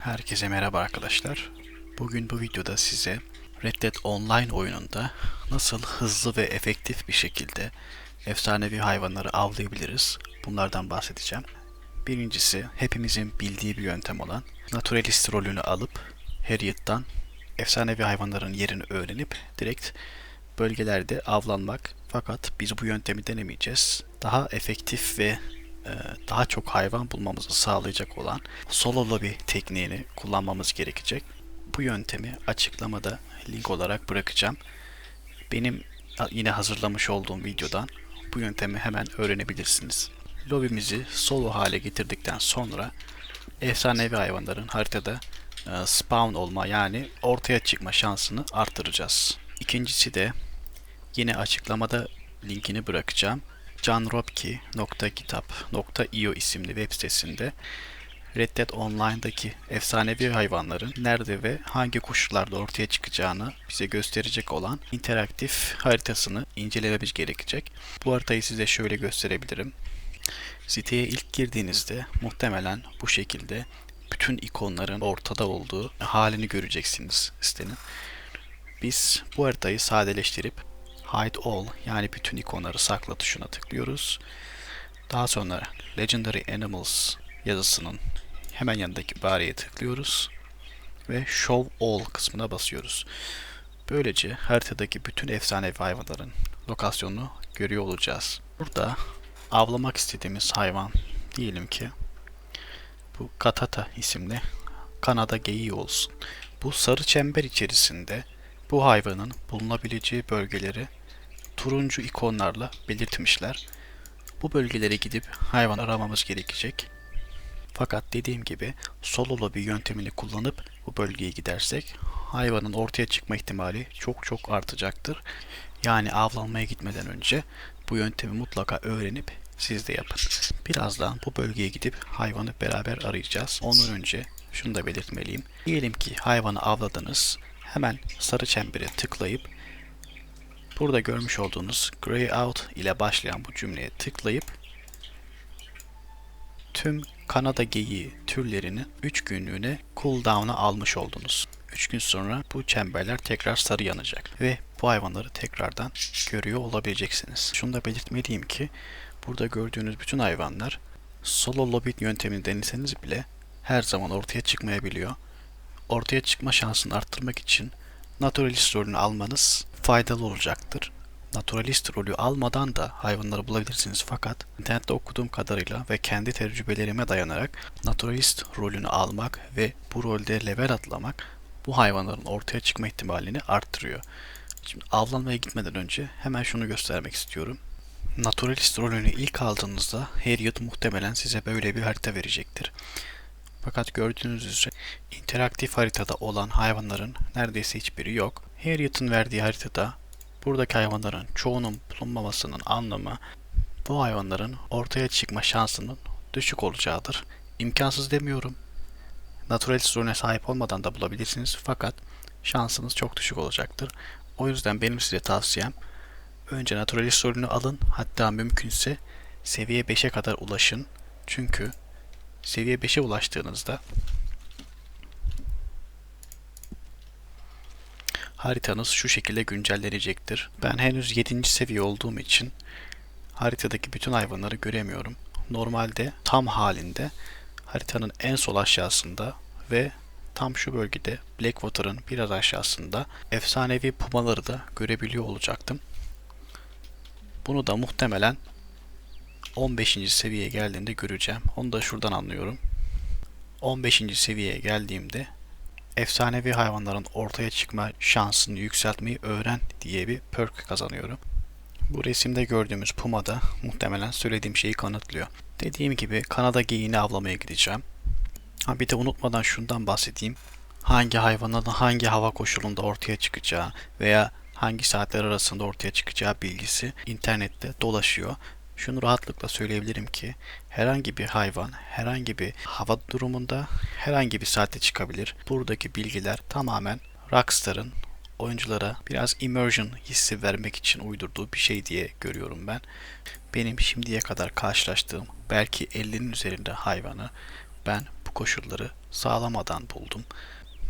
Herkese merhaba arkadaşlar. Bugün bu videoda size Red Dead Online oyununda nasıl hızlı ve efektif bir şekilde efsanevi hayvanları avlayabiliriz bunlardan bahsedeceğim. Birincisi hepimizin bildiği bir yöntem olan Naturalist rolünü alıp Harriet'tan efsanevi hayvanların yerini öğrenip direkt bölgelerde avlanmak. Fakat biz bu yöntemi denemeyeceğiz. Daha efektif ve daha çok hayvan bulmamızı sağlayacak olan solo lobby tekniğini kullanmamız gerekecek. Bu yöntemi açıklamada link olarak bırakacağım. Benim yine hazırlamış olduğum videodan bu yöntemi hemen öğrenebilirsiniz. Lobimizi solo hale getirdikten sonra efsanevi hayvanların haritada e, spawn olma yani ortaya çıkma şansını arttıracağız. İkincisi de yine açıklamada linkini bırakacağım. canrobki.github.io isimli web sitesinde Red Dead Online'daki efsanevi hayvanların nerede ve hangi koşullarda ortaya çıkacağını bize gösterecek olan interaktif haritasını incelememiz gerekecek. Bu haritayı size şöyle gösterebilirim. Siteye ilk girdiğinizde muhtemelen bu şekilde bütün ikonların ortada olduğu halini göreceksiniz sitenin. Biz bu haritayı sadeleştirip Hide All yani bütün ikonları sakla tuşuna tıklıyoruz. Daha sonra Legendary Animals yazısının hemen yanındaki bareye tıklıyoruz ve Show All kısmına basıyoruz. Böylece haritadaki bütün efsanevi hayvanların lokasyonunu görüyor olacağız. Burada avlamak istediğimiz hayvan diyelim ki bu Katata isimli Kanada geyiği olsun. Bu sarı çember içerisinde bu hayvanın bulunabileceği bölgeleri turuncu ikonlarla belirtmişler. Bu bölgelere gidip hayvan aramamız gerekecek. Fakat dediğim gibi solo bir yöntemini kullanıp bu bölgeye gidersek hayvanın ortaya çıkma ihtimali çok çok artacaktır. Yani avlanmaya gitmeden önce bu yöntemi mutlaka öğrenip siz de yapın. Birazdan bu bölgeye gidip hayvanı beraber arayacağız. Ondan önce şunu da belirtmeliyim. Diyelim ki hayvanı avladınız. Hemen sarı çembere tıklayıp burada görmüş olduğunuz Grey Out ile başlayan bu cümleye tıklayıp tüm Kanada geyiği türlerini 3 günlüğüne cooldown'a almış oldunuz. 3 gün sonra bu çemberler tekrar sarı yanacak ve bu hayvanları tekrardan görüyor olabileceksiniz. Şunu da belirtmeliyim ki burada gördüğünüz bütün hayvanlar solo lobby yöntemini deneseniz bile her zaman ortaya çıkmayabiliyor. Ortaya çıkma şansını arttırmak için naturalist rolünü almanız faydalı olacaktır. Naturalist rolü almadan da hayvanları bulabilirsiniz fakat internette okuduğum kadarıyla ve kendi tecrübelerime dayanarak naturalist rolünü almak ve bu rolde level atlamak bu hayvanların ortaya çıkma ihtimalini arttırıyor. Şimdi avlanmaya gitmeden önce hemen şunu göstermek istiyorum. Naturalist rolünü ilk aldığınızda Harriet muhtemelen size böyle bir harita verecektir. Fakat gördüğünüz üzere interaktif haritada olan hayvanların neredeyse hiçbiri yok. Harriet'ın verdiği haritada buradaki hayvanların çoğunun bulunmamasının anlamı bu hayvanların ortaya çıkma şansının düşük olacağıdır. İmkansız demiyorum. Naturalist rolüne sahip olmadan da bulabilirsiniz fakat şansınız çok düşük olacaktır. O yüzden benim size tavsiyem önce naturalist rolünü alın hatta mümkünse seviye 5'e kadar ulaşın. Çünkü seviye 5'e ulaştığınızda haritanız şu şekilde güncellenecektir. Ben henüz 7. seviye olduğum için haritadaki bütün hayvanları göremiyorum. Normalde tam halinde haritanın en sol aşağısında ve tam şu bölgede Blackwater'ın biraz aşağısında efsanevi pumaları da görebiliyor olacaktım. Bunu da muhtemelen 15. seviyeye geldiğinde göreceğim. Onu da şuradan anlıyorum. 15. seviyeye geldiğimde efsanevi hayvanların ortaya çıkma şansını yükseltmeyi öğren diye bir perk kazanıyorum. Bu resimde gördüğümüz puma da muhtemelen söylediğim şeyi kanıtlıyor. Dediğim gibi Kanada geyiğini avlamaya gideceğim. Ha bir de unutmadan şundan bahsedeyim. Hangi hayvanın hangi hava koşulunda ortaya çıkacağı veya hangi saatler arasında ortaya çıkacağı bilgisi internette dolaşıyor. Şunu rahatlıkla söyleyebilirim ki herhangi bir hayvan herhangi bir hava durumunda herhangi bir saatte çıkabilir. Buradaki bilgiler tamamen Rockstar'ın oyunculara biraz immersion hissi vermek için uydurduğu bir şey diye görüyorum ben. Benim şimdiye kadar karşılaştığım belki 50'nin üzerinde hayvanı ben bu koşulları sağlamadan buldum.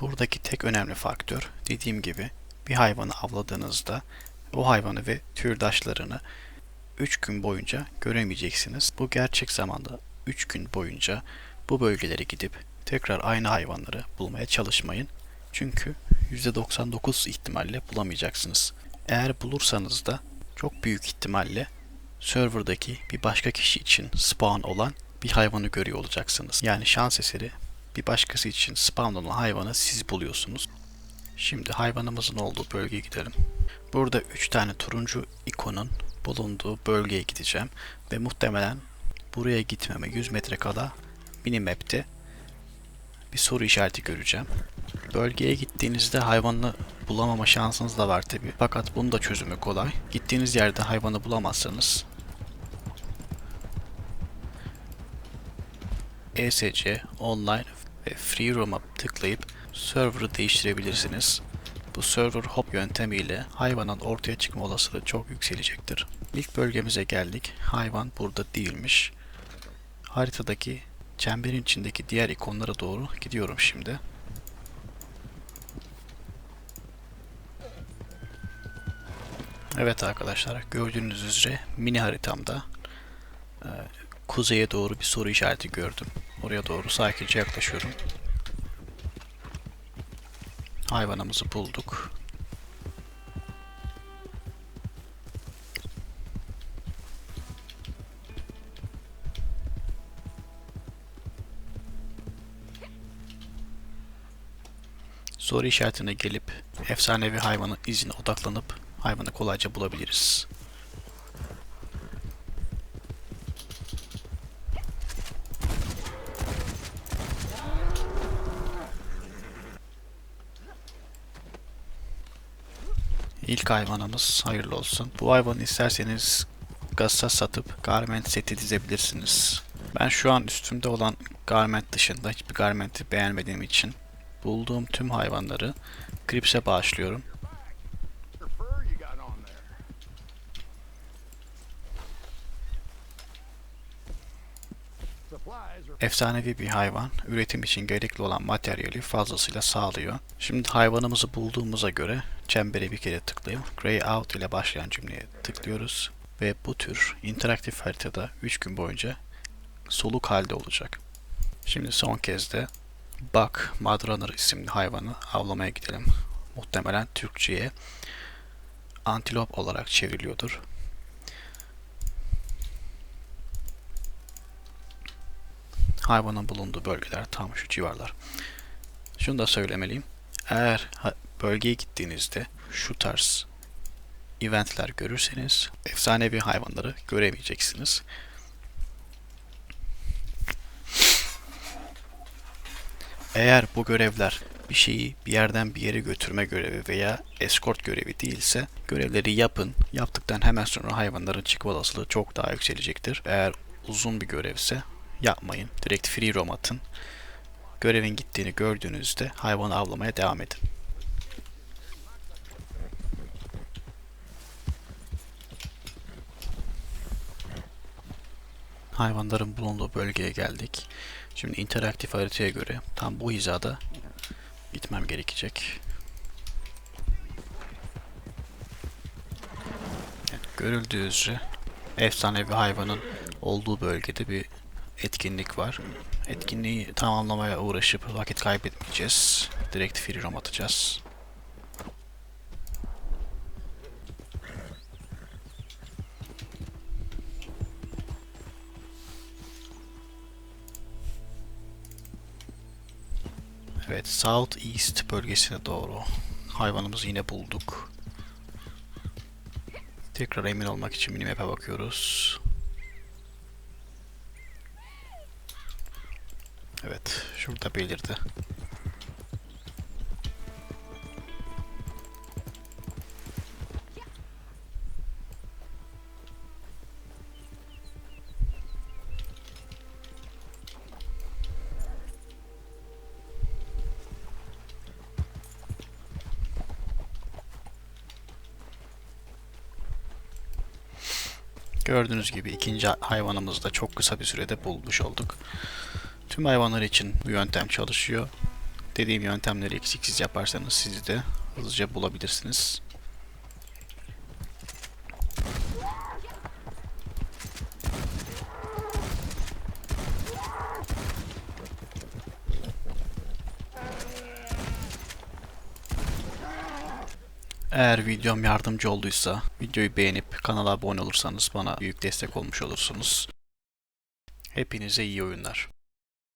Buradaki tek önemli faktör dediğim gibi bir hayvanı avladığınızda o hayvanı ve türdaşlarını 3 gün boyunca göremeyeceksiniz. Bu gerçek zamanda 3 gün boyunca bu bölgelere gidip tekrar aynı hayvanları bulmaya çalışmayın. Çünkü %99 ihtimalle bulamayacaksınız. Eğer bulursanız da çok büyük ihtimalle serverdaki bir başka kişi için spawn olan bir hayvanı görüyor olacaksınız. Yani şans eseri bir başkası için spawn olan hayvanı siz buluyorsunuz. Şimdi hayvanımızın olduğu bölgeye gidelim. Burada 3 tane turuncu ikonun bulunduğu bölgeye gideceğim ve muhtemelen buraya gitmeme 100 metre kala minimap'te bir soru işareti göreceğim. Bölgeye gittiğinizde hayvanı bulamama şansınız da var tabi. Fakat bunun da çözümü kolay. Gittiğiniz yerde hayvanı bulamazsanız ESC, online ve free roam'a tıklayıp server'ı değiştirebilirsiniz. Bu server hop yöntemiyle hayvanın ortaya çıkma olasılığı çok yükselecektir. İlk bölgemize geldik. Hayvan burada değilmiş. Haritadaki çemberin içindeki diğer ikonlara doğru gidiyorum şimdi. Evet arkadaşlar gördüğünüz üzere mini haritamda e, kuzeye doğru bir soru işareti gördüm. Oraya doğru sakince yaklaşıyorum. Hayvanımızı bulduk. Soru işaretine gelip efsanevi hayvanın izine odaklanıp hayvanı kolayca bulabiliriz. İlk hayvanımız hayırlı olsun. Bu hayvanı isterseniz gazsa satıp garment seti dizebilirsiniz. Ben şu an üstümde olan garment dışında hiçbir garmenti beğenmediğim için bulduğum tüm hayvanları Grips'e bağışlıyorum. Efsanevi bir hayvan, üretim için gerekli olan materyali fazlasıyla sağlıyor. Şimdi hayvanımızı bulduğumuza göre çembere bir kere tıklayıp Grey Out ile başlayan cümleye tıklıyoruz. Ve bu tür interaktif haritada 3 gün boyunca soluk halde olacak. Şimdi son kez de Buck Mudrunner isimli hayvanı avlamaya gidelim. Muhtemelen Türkçe'ye antilop olarak çevriliyordur. Hayvanın bulunduğu bölgeler tam şu civarlar. Şunu da söylemeliyim. Eğer bölgeye gittiğinizde şu tarz eventler görürseniz efsanevi hayvanları göremeyeceksiniz. Eğer bu görevler bir şeyi bir yerden bir yere götürme görevi veya escort görevi değilse görevleri yapın. Yaptıktan hemen sonra hayvanların çıkma olasılığı çok daha yükselecektir. Eğer uzun bir görevse yapmayın. Direkt free roam atın. Görevin gittiğini gördüğünüzde hayvanı avlamaya devam edin. Hayvanların bulunduğu bölgeye geldik. Şimdi interaktif haritaya göre tam bu hizada gitmem gerekecek. Görüldüğü üzere efsanevi hayvanın olduğu bölgede bir etkinlik var. Etkinliği tamamlamaya uğraşıp vakit kaybetmeyeceğiz. Direkt free roam atacağız. Evet, South East bölgesine doğru hayvanımızı yine bulduk. Tekrar emin olmak için minimap'e bakıyoruz. Şurada belirdi. Gördüğünüz gibi ikinci hayvanımızı da çok kısa bir sürede bulmuş olduk. Tüm hayvanlar için bu yöntem çalışıyor. Dediğim yöntemleri eksiksiz yaparsanız sizi de hızlıca bulabilirsiniz. Eğer videom yardımcı olduysa videoyu beğenip kanala abone olursanız bana büyük destek olmuş olursunuz. Hepinize iyi oyunlar.